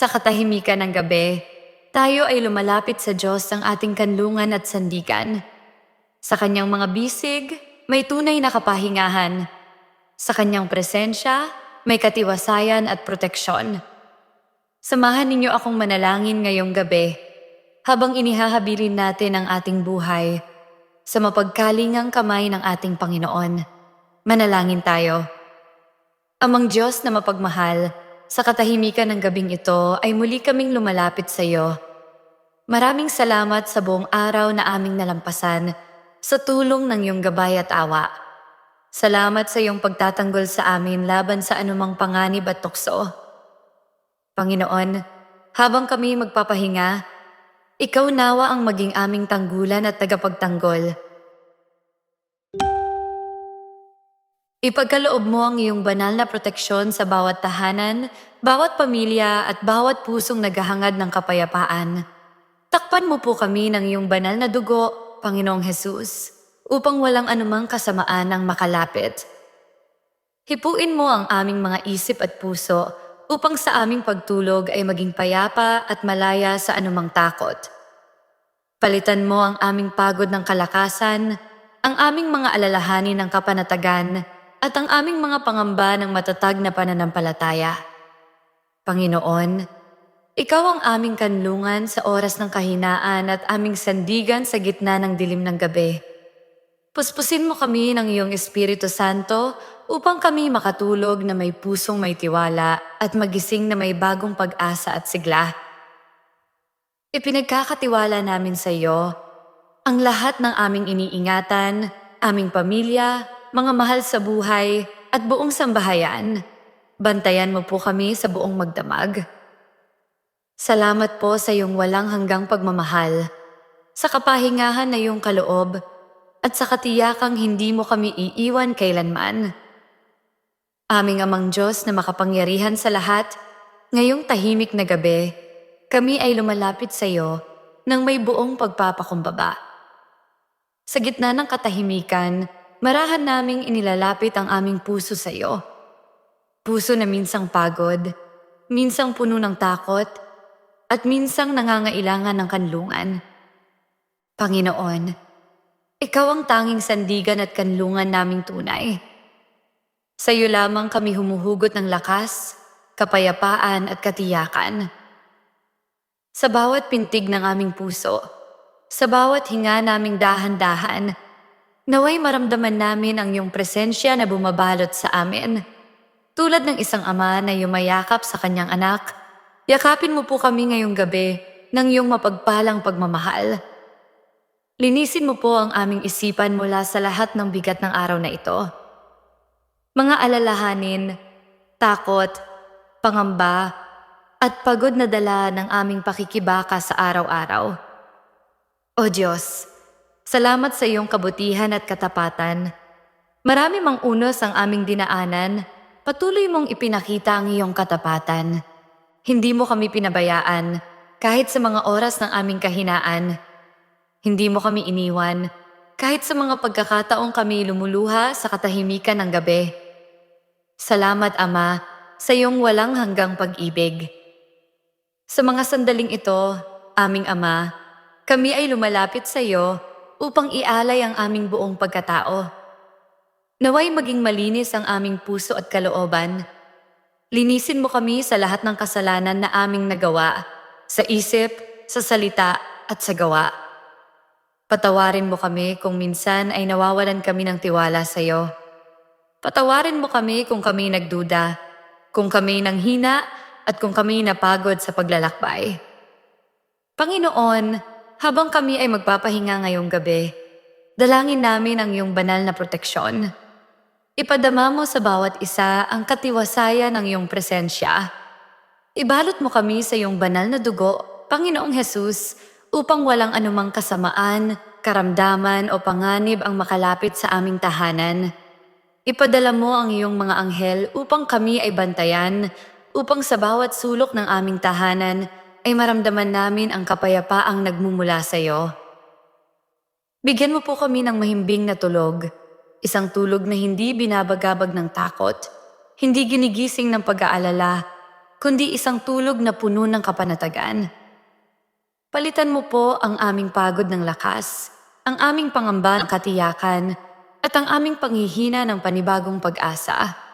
Sa katahimikan ng gabi, tayo ay lumalapit sa Diyos ng ating kanlungan at sandigan. Sa kanyang mga bisig, may tunay na kapahingahan. Sa kanyang presensya, may katiwasayan at proteksyon. Samahan ninyo akong manalangin ngayong gabi habang inihahabilin natin ang ating buhay sa mapagkalingang kamay ng ating Panginoon. Manalangin tayo. Amang Diyos na mapagmahal, sa katahimikan ng gabing ito ay muli kaming lumalapit sa iyo. Maraming salamat sa buong araw na aming nalampasan sa tulong ng iyong gabay at awa. Salamat sa iyong pagtatanggol sa amin laban sa anumang panganib at tukso. Panginoon, habang kami magpapahinga, ikaw nawa ang maging aming tanggulan at tagapagtanggol. Ipagkaloob mo ang iyong banal na proteksyon sa bawat tahanan, bawat pamilya at bawat pusong naghahangad ng kapayapaan. Takpan mo po kami ng iyong banal na dugo, Panginoong Hesus, upang walang anumang kasamaan ang makalapit. Hipuin mo ang aming mga isip at puso upang sa aming pagtulog ay maging payapa at malaya sa anumang takot. Palitan mo ang aming pagod ng kalakasan, ang aming mga alalahanin ng kapanatagan, at ang aming mga pangamba ng matatag na pananampalataya. Panginoon, Ikaw ang aming kanlungan sa oras ng kahinaan at aming sandigan sa gitna ng dilim ng gabi. Puspusin mo kami ng iyong Espiritu Santo upang kami makatulog na may pusong may tiwala at magising na may bagong pag-asa at sigla. Ipinagkakatiwala namin sa iyo ang lahat ng aming iniingatan, aming pamilya, mga mahal sa buhay at buong sambahayan. Bantayan mo po kami sa buong magdamag. Salamat po sa iyong walang hanggang pagmamahal, sa kapahingahan na iyong kaloob, at sa katiyakang hindi mo kami iiwan kailanman. Aming amang Diyos na makapangyarihan sa lahat, ngayong tahimik na gabi, kami ay lumalapit sa iyo ng may buong pagpapakumbaba. Sa gitna ng katahimikan, marahan naming inilalapit ang aming puso sa iyo. Puso na minsang pagod, minsang puno ng takot, at minsang nangangailangan ng kanlungan. Panginoon, Ikaw ang tanging sandigan at kanlungan naming tunay. Sa iyo lamang kami humuhugot ng lakas, kapayapaan at katiyakan. Sa bawat pintig ng aming puso, sa bawat hinga naming dahan-dahan, naway maramdaman namin ang iyong presensya na bumabalot sa amin. Tulad ng isang ama na yumayakap sa kanyang anak, yakapin mo po kami ngayong gabi ng iyong mapagpalang pagmamahal. Linisin mo po ang aming isipan mula sa lahat ng bigat ng araw na ito. Mga alalahanin, takot, pangamba, at pagod na dala ng aming pakikibaka sa araw-araw. O Diyos, salamat sa iyong kabutihan at katapatan. Marami mang unos ang aming dinaanan, patuloy mong ipinakita ang iyong katapatan. Hindi mo kami pinabayaan kahit sa mga oras ng aming kahinaan. Hindi mo kami iniwan kahit sa mga pagkakataong kami lumuluha sa katahimikan ng gabi. Salamat Ama sa iyong walang hanggang pag-ibig. Sa mga sandaling ito, aming Ama, kami ay lumalapit sa iyo upang ialay ang aming buong pagkatao. Naway maging malinis ang aming puso at kalooban. Linisin mo kami sa lahat ng kasalanan na aming nagawa, sa isip, sa salita at sa gawa. Patawarin mo kami kung minsan ay nawawalan kami ng tiwala sa iyo. Patawarin mo kami kung kami nagduda, kung kami nanghina at kung kami napagod sa paglalakbay. Panginoon, habang kami ay magpapahinga ngayong gabi, dalangin namin ang iyong banal na proteksyon. Ipadama mo sa bawat isa ang katiwasayan ng iyong presensya. Ibalot mo kami sa iyong banal na dugo, Panginoong Hesus, upang walang anumang kasamaan, karamdaman o panganib ang makalapit sa aming tahanan. Ipadala mo ang iyong mga anghel upang kami ay bantayan, upang sa bawat sulok ng aming tahanan ay maramdaman namin ang kapayapaang nagmumula sa iyo. Bigyan mo po kami ng mahimbing na tulog, isang tulog na hindi binabagabag ng takot, hindi ginigising ng pag-aalala, kundi isang tulog na puno ng kapanatagan. Palitan mo po ang aming pagod ng lakas, ang aming pangamba ng katiyakan, at ang aming panghihina ng panibagong pag-asa.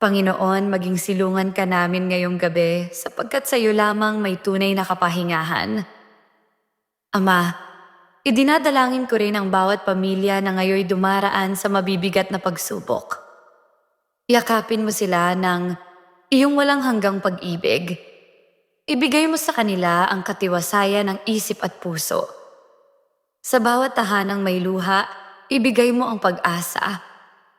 Panginoon, maging silungan ka namin ngayong gabi sapagkat sa iyo lamang may tunay na kapahingahan. Ama, idinadalangin ko rin ang bawat pamilya na ngayoy dumaraan sa mabibigat na pagsubok. Yakapin mo sila ng iyong walang hanggang pag-ibig. Ibigay mo sa kanila ang katiwasayan ng isip at puso. Sa bawat tahanang may luha, ibigay mo ang pag-asa.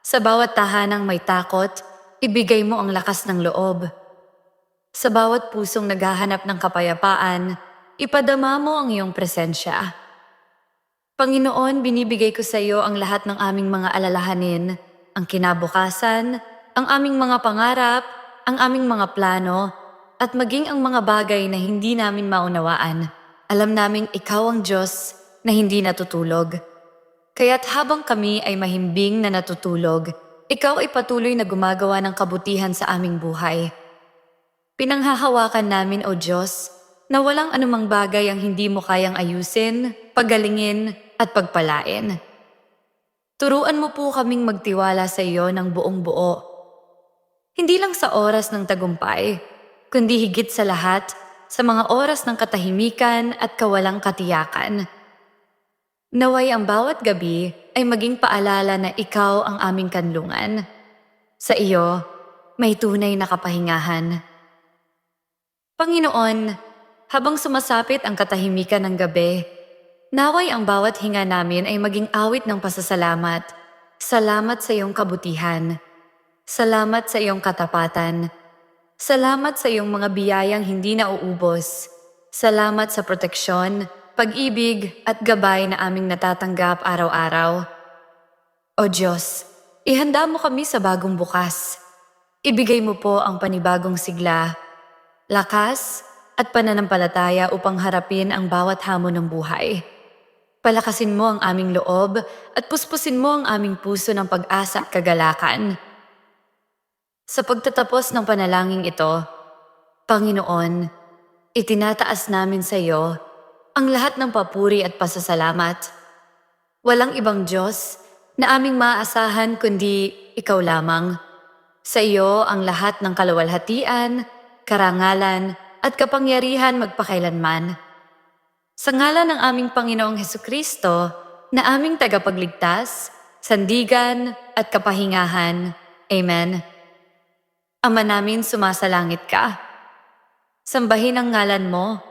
Sa bawat tahanang may takot, ibigay mo ang lakas ng loob. Sa bawat pusong naghahanap ng kapayapaan, ipadama mo ang iyong presensya. Panginoon, binibigay ko sa iyo ang lahat ng aming mga alalahanin, ang kinabukasan, ang aming mga pangarap, ang aming mga plano, at maging ang mga bagay na hindi namin maunawaan. Alam naming ikaw ang Diyos na hindi natutulog. Kaya't habang kami ay mahimbing na natutulog, ikaw ay patuloy na gumagawa ng kabutihan sa aming buhay. Pinanghahawakan namin, O Diyos, na walang anumang bagay ang hindi mo kayang ayusin, pagalingin, at pagpalain. Turuan mo po kaming magtiwala sa iyo ng buong buo. Hindi lang sa oras ng tagumpay, kundi higit sa lahat sa mga oras ng katahimikan at kawalang katiyakan. Naway ang bawat gabi ay maging paalala na ikaw ang aming kanlungan. Sa iyo, may tunay na kapahingahan. Panginoon, habang sumasapit ang katahimikan ng gabi, naway ang bawat hinga namin ay maging awit ng pasasalamat. Salamat sa iyong kabutihan. Salamat sa iyong katapatan. Salamat sa iyong mga biyayang hindi nauubos. Salamat sa proteksyon, pag-ibig at gabay na aming natatanggap araw-araw. O Diyos, ihanda mo kami sa bagong bukas. Ibigay mo po ang panibagong sigla, lakas at pananampalataya upang harapin ang bawat hamon ng buhay. Palakasin mo ang aming loob at puspusin mo ang aming puso ng pag-asa at kagalakan. Sa pagtatapos ng panalangin ito, Panginoon, itinataas namin sa iyo ang lahat ng papuri at pasasalamat. Walang ibang Diyos na aming maaasahan kundi ikaw lamang. Sa iyo ang lahat ng kaluwalhatian, karangalan at kapangyarihan magpakailanman. Sa ngalan ng aming Panginoong Heso Kristo, na aming tagapagligtas, sandigan at kapahingahan. Amen. Ama namin sumasalangit ka. Sambahin ang ngalan mo.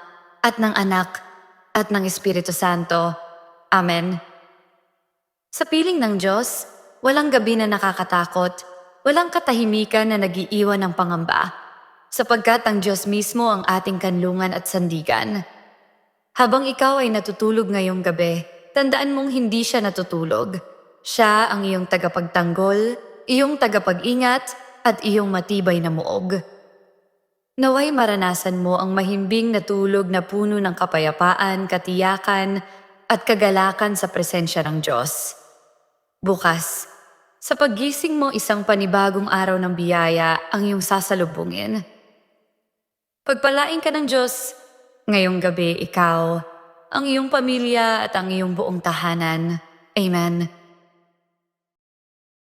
at ng Anak, at ng Espiritu Santo. Amen. Sa piling ng Diyos, walang gabi na nakakatakot, walang katahimikan na nagiiwan ng pangamba, sapagkat ang Diyos mismo ang ating kanlungan at sandigan. Habang ikaw ay natutulog ngayong gabi, tandaan mong hindi siya natutulog. Siya ang iyong tagapagtanggol, iyong tagapag-ingat, at iyong matibay na muog. Naway maranasan mo ang mahimbing na tulog na puno ng kapayapaan, katiyakan, at kagalakan sa presensya ng Diyos. Bukas, sa paggising mo isang panibagong araw ng biyaya ang iyong sasalubungin. Pagpalain ka ng Diyos, ngayong gabi ikaw, ang iyong pamilya at ang iyong buong tahanan. Amen.